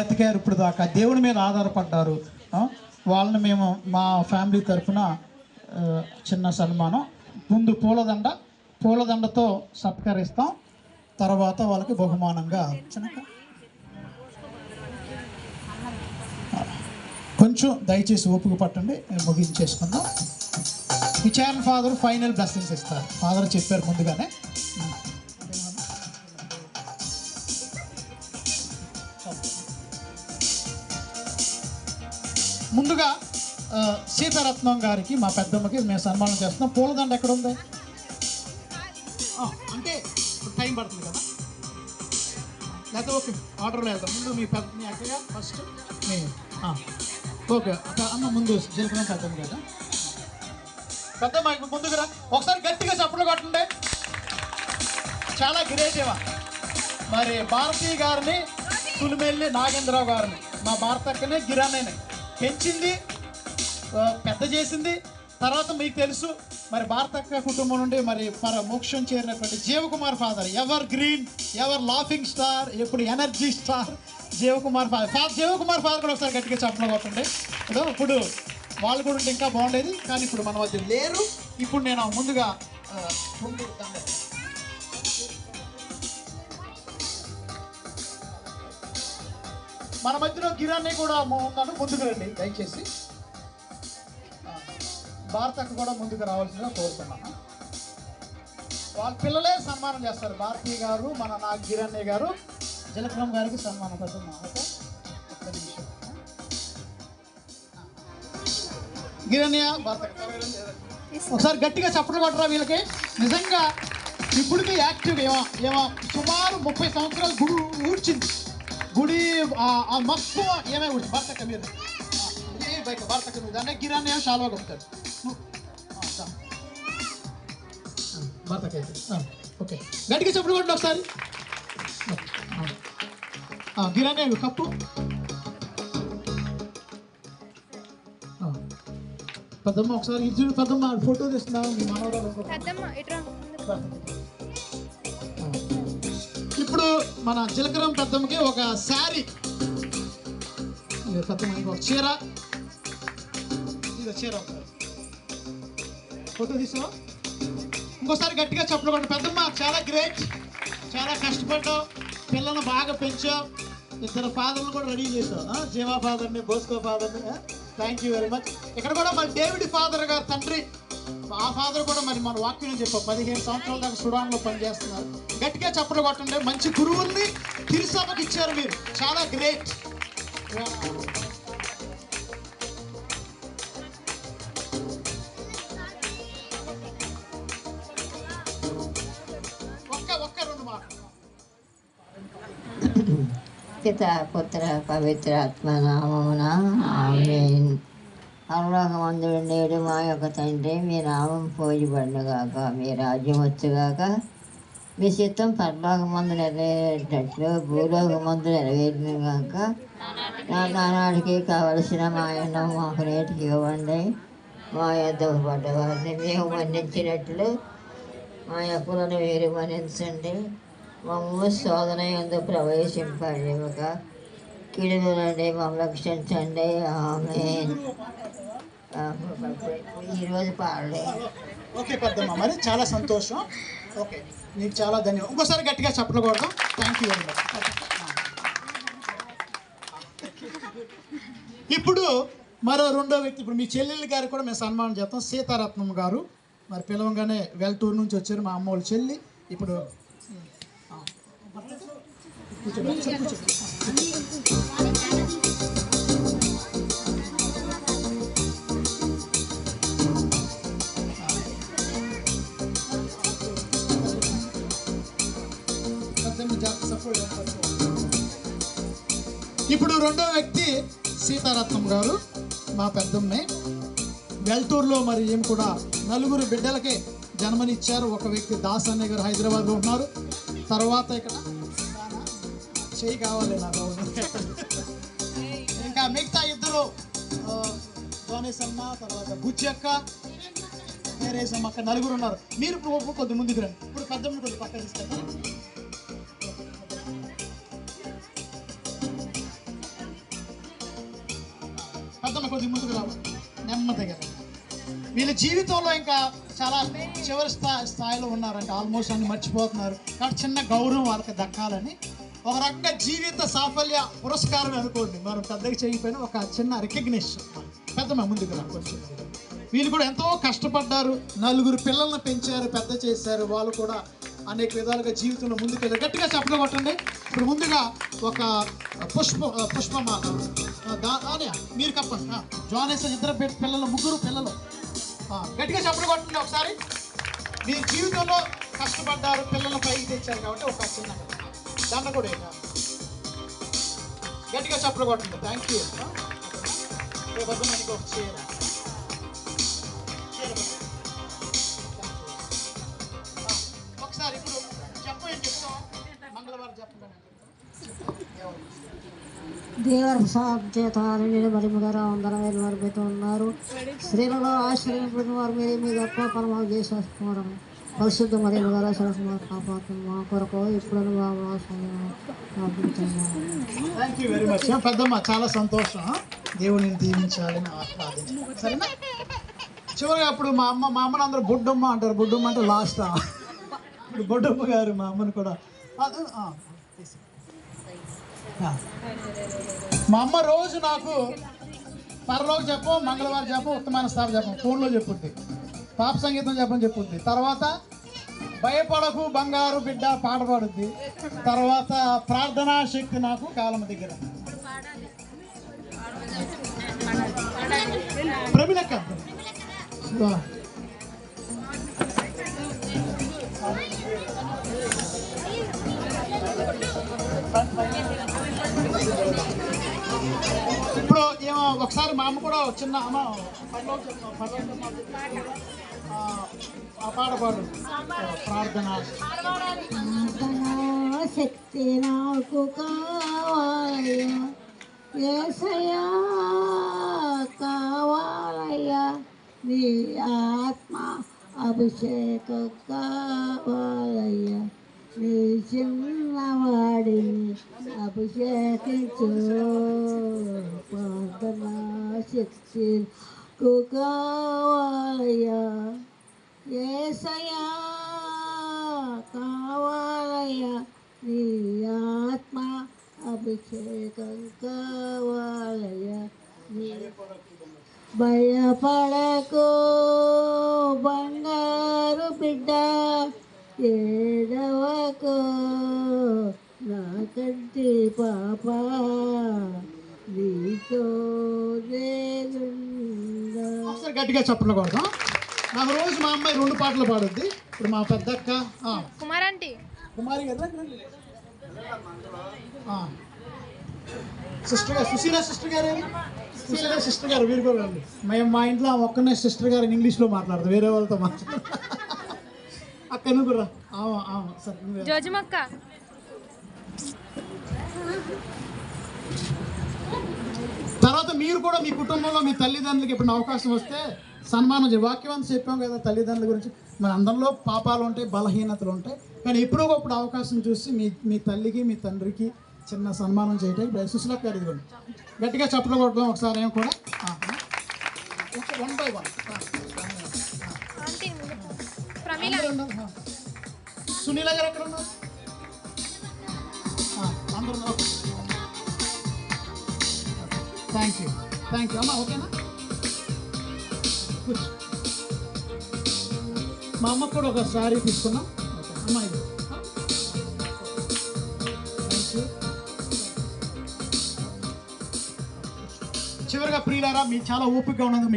బతికారు ఇప్పుడు దాకా. దేవుని మీద ఆధారపడ్డారు. వాళ్ళని మేము మా ఫ్యామిలీ తరఫున చిన్న సన్మానం. ముందు పూలదండ పూలదండతో సత్కరిస్తాం. తర్వాత వాళ్ళకి బహుమానంగా కొంచెం దయచేసి ఓపిక పట్టండి మేము ముగించేసుకుందాం. విచారణ ఫాదర్ ఫైనల్ బ్లెస్సింగ్స్ ఇస్తారు. ఫాదర్ చెప్పారు ముందుగానే. ముందుగా సీతారత్నం గారికి మా పెద్దమ్మకి మేము సన్మానం చేస్తున్నాం. పూలదండ ఎక్కడ ఉంది అంటే టైం పడుతుంది కదా. లేకపోతే ఓకే ఆర్డర్లో వెళ్తాం ముందు మీ పెద్ద మీ అక్కయ్య ఫస్ట్ మీ ఓకే. అక్క అమ్మ ముందు జరిపిన పెద్దమ్మ కదా. పెద్దమ్మ ఇప్పుడు ముందుకు రా. ఒకసారి గట్టిగా చప్పులు కొట్టండి. చాలా గిరేజేవా మరి భారతీ గారిని తులిమెల్లి నాగేంద్రరావు గారిని మా భారత అక్కనే పెంచింది పెద్ద చేసింది. తర్వాత మీకు తెలుసు మరి భారతక్క కుటుంబం నుండి మరి పర మోక్షం చేరినటువంటి Jeevakumar father evergreen ever laughing star ఎప్పుడు energy star Jeevakumar father father Jeevakumar father కూడా ఒకసారి గట్టిగా చెప్పడం కొట్టండి ఇప్పుడు ఇప్పుడు వాళ్ళు కూడా ఉంటే ఇంకా బాగుండేది కానీ ఇప్పుడు మన మధ్య లేరు. ఇప్పుడు నేను ముందుగా ముందు మన మధ్యలో గిరాన్ని కూడా ఉన్నాను ముందుకు రండి. దయచేసి. భారతకు కూడా ముందుకు రావాల్సిందిగా కోరుతున్నాను. వాళ్ళ పిల్లలే సన్మానం చేస్తారు. భారతీయ గారు మన నా గిరణ్య గారు జలక్రమ్ గారికి సన్మానం పెడుతున్నాం ఓకే ఒక్క నిమిషం. గిరణ్య భారత. ఒకసారి గట్టిగా చప్పట్లు కొట్టరా వీళ్ళకి. నిజంగా ఇప్పటికీ యాక్టివ్ ఏమో ఏమో సుమారు ముప్పై సంవత్సరాలు గుడి ఊడ్చింది. గుడి ఊడ్చి భర్తక మీరు ఆ, ఏ బయట భర్తక మీద అనే గిరాన్ని ఏమో శాలువా కొడతాడు భర్తక అయితే. ఆ, ఓకే. గట్టిగా చప్పట్లు కొట్టండి ఒకసారి. ఆ, గిరాన్ని కప్పు? ఆ. పెద్దమ్మ ఒకసారి ఇది చూడు పెద్దమ్మ ఫోటో తీస్తున్నా మీ మనవరాలు పెద్దమ్మ ఇట్రా ఇప్పుడు మన చిలకరం పెద్దమ్మకి ఒక శారీ. ఇది పెద్దమ్మ ఇంకో చీర. ఇది చీర ఫోటో తీసా ఇంకోసారి గట్టిగా చెప్పడం పెద్దమ్మ చాలా గ్రేట్ చాలా కష్టపడ్డావు. పిల్లలను బాగా పెంచావు. ఇద్దరు ఫాదర్లు కూడా రెడీ చేశావు జీవా ఫాదర్ని బోస్కో ఫాదర్ని థ్యాంక్ యూ వెరీ మచ్ ఇక్కడ కూడా మన డేవిడ్ ఫాదర్ గారు తండ్రి. ఆ ఫాదర్ కూడా మరి మన వాక్యం చెప్పాం. పదిహేను సంవత్సరాల దాకా సుడాన్లో పనిచేస్తున్నారు. గట్టిగా చప్పట్లు కొట్టండి. మంచి గురువుల్ని తిరుసభకి ఇచ్చారు మీరు. చాలా గ్రేట్ పిత పుత్ర పవిత్ర ఆత్మనామమున ఆమె పరలోకమందుడు నేడు మా యొక్క తండ్రి. మీ నామం పోయిబడినగాక మీ రాజ్యం వచ్చుగాక మీ చిత్తం పరలోకమందు నెరవేరేటట్లు భూలోకమందు నెరవేరినగాక నా నానాడికి కావలసిన మా ఎన్నో మాకు నేటికి ఇవ్వండి. మా యొక్క పడ్డవారిని మేము మన్నించినట్లు మా యొక్కలను మీరు మన్నించండి. మమ్మల్ని శోధన ఎందు ప్రవేశింపండి ఒక మమ్మల్ని రక్షించండి ఆమె ఈరోజు పాడలేదు. ఓకే పెద్దమ్మ మరి చాలా సంతోషం. ఓకే మీకు చాలా ధన్యవాదం ఇంకోసారి గట్టిగా చెప్పలు కూడా థ్యాంక్ యూ ఇప్పుడు మరో రెండో వ్యక్తి. ఇప్పుడు మీ చెల్లెళ్ళ గారు కూడా మేము సన్మానం చేస్తాం. సీతారత్నం గారు. మరి పిలవంగానే వెల్టూరు నుంచి వచ్చారు మా అమ్మ వాళ్ళ చెల్లి. ఇప్పుడు కూర్చో ఇప్పుడు రెండో వ్యక్తి సీతారత్నం గారు మా పెద్దమ్మే. వెల్తూరులో మరి ఏం కూడా నలుగురు బిడ్డలకే జన్మనిచ్చారు. ఒక వ్యక్తి దాస్ గారు హైదరాబాద్లో ఉన్నారు. తర్వాత ఇక్కడ చేయి కావాలి నాకు ఇంకా మిగతా ఇద్దరు సోనేసమ్మ తర్వాత బుచ్చక్క నేరేసమ్మ అక్కడ నలుగురు ఉన్నారు. మీరు ఇప్పుడు కొద్ది ముందుకు రండి. ఇప్పుడు పెద్దమ్మ కొద్ది పక్క తీసుకెళ్తాను పెద్దమ్మ కొద్ది ముందుకు రావాలి. నెమ్మదిగా. వీళ్ళ జీవితంలో ఇంకా చాలా చివరి స్థా స్థాయిలో ఉన్నారంటే. ఆల్మోస్ట్ అన్ని మర్చిపోతున్నారు. కాబట్టి చిన్న గౌరవం వాళ్ళకి దక్కాలని ఒక రకంగా జీవిత సాఫల్య పురస్కారం అనుకోండి. మనం పెద్దగా చేయకపోయినా ఒక చిన్న రికగ్నిషన్ పెద్దమ్మ ముందుకు వీళ్ళు కూడా ఎంతో కష్టపడ్డారు. నలుగురు పిల్లల్ని పెంచారు పెద్ద చేశారు. వాళ్ళు కూడా అనేక విధాలుగా జీవితంలో ముందుకు వెళ్ళారు. గట్టిగా చెప్పడం కొట్టండి ఇప్పుడు ముందుగా ఒక పుష్ప పుష్పమాల. ఆ, మీరు కప్పండి ఆ, ఇద్దరు పిల్లలు ముగ్గురు పిల్లలు. గట్టిగా చెప్పలు కొట్టండి ఒకసారి? మీ జీవితంలో కష్టపడ్డారు పిల్లల్ని పైకి తెచ్చారు కాబట్టి ఒక చిన్న దండ కూడా. గట్టిగా చెప్పలు కొట్టండి. థ్యాంక్ యూ రేపు మనకి ఒక చీర ఒకసారి ఇప్పుడు చెప్పు ఏం చెప్తాం మంగళవారం చెప్పండి. దేవర అందరూ నిలబడిపోతూ ఉన్నారు స్త్రీలలో ఆశ్రయించిన వారు మీరే మీ గొప్ప పరమాలు చేసేసుకోవడం. పరిశుద్ధ మరియు గారు కాపాడు మా కొరకు ఇప్పుడు థ్యాంక్ యూ వెరీ మచ్. పెద్దమ్మ చాలా సంతోషం. దేవుడిని దీవించాలని ఆహ్లాదించాలి సరేనా? చివరిగా అప్పుడు మా అమ్మ మా అమ్మని అందరూ బుడ్డమ్మ అంటారు. బుడ్డమ్మ అంటే లాస్ట్? ఇప్పుడు బొడ్డమ్మ గారు మా అమ్మని కూడా. మా అమ్మ రోజు నాకు పరలోకి చెప్పు మంగళవారం చెప్పు ఉత్తమాన స్థానం చెప్పు ఫోన్లో చెప్పుద్ది. పాప సంగీతం చెప్పని చెప్పుద్ది తర్వాత భయపడకు బంగారు బిడ్డ పాట పాడుద్ది. తర్వాత ప్రార్థనా శక్తి నాకు కాలం దగ్గర. ప్రమిలక్క. ఇప్పుడు ఏమో ఒకసారి మా అమ్మ కూడా ఒక చిన్న అమ్మ పరలోకి ప్రార్థన శక్తి నాకు కావాలయ్యా ఏసయ్యా కావాలయ్యా నీ ఆత్మ అభిషేకం కావాలయ్యా నీ చిన్నవాడిని అభిషేకించు. ప్రార్థనా శక్తి. నాకు కావాలయ్యా ఏసయ్యా కావాలయ్యా నీ ఆత్మ అభిషేకం కావాలయ్యా. నీ భయపడకు బంగారు బిడ్డ ఏడవకు నా కంటి పాప. నీతో నేనుండా ఒకసారి గట్టిగా చెప్పలు కొడదాం నాకు రోజు మా అమ్మాయి రెండు పాటలు పాడుద్ది. ఇప్పుడు మా పెద్దక్క ఆ, కుమారంటి కుమారి. సిస్టర్ గారు సుశీల సిస్టర్ గారు? సుశీల సిస్టర్ గారు వీరు కూడా రండి. మేము మా ఇంట్లో ఒక్కనే సిస్టర్ గారు ఇంగ్లీష్లో మాట్లాడతాం వేరే వాళ్ళతో మాట్లాడతాం. అక్క నువ్వు సరే. జోజమక్క. తర్వాత మీరు కూడా మీ కుటుంబంలో మీ తల్లిదండ్రులకి ఎప్పుడు అవకాశం వస్తే సన్మానం వాక్యం చెప్పాం కదా తల్లిదండ్రుల గురించి. మన అందరిలో పాపాలు ఉంటాయి బలహీనతలు ఉంటాయి. కానీ ఎప్పుడో ఒకప్పుడు అవకాశం చూసి మీ మీ తల్లికి మీ తండ్రికి చిన్న సన్మానం చేయడానికి సుశీలక్ గారు ఇదిగోండి. గట్టిగా చప్పట్లు కొట్టడం ఒకసారి ఏం కూడా. One by one aunty Pramila. Sunila గారు ఎక్కడ ఉన్నారు? అందరూ థ్యాంక్ యూ థ్యాంక్ యూ అమ్మా ఓకేనా? మా అమ్మ కూడా ఒక సారీ తీసుకున్నాం. అమ్మా ఇది. చివరిగా ప్రియులారా మీరు చాలా ఓపికగా ఉన్నందుకు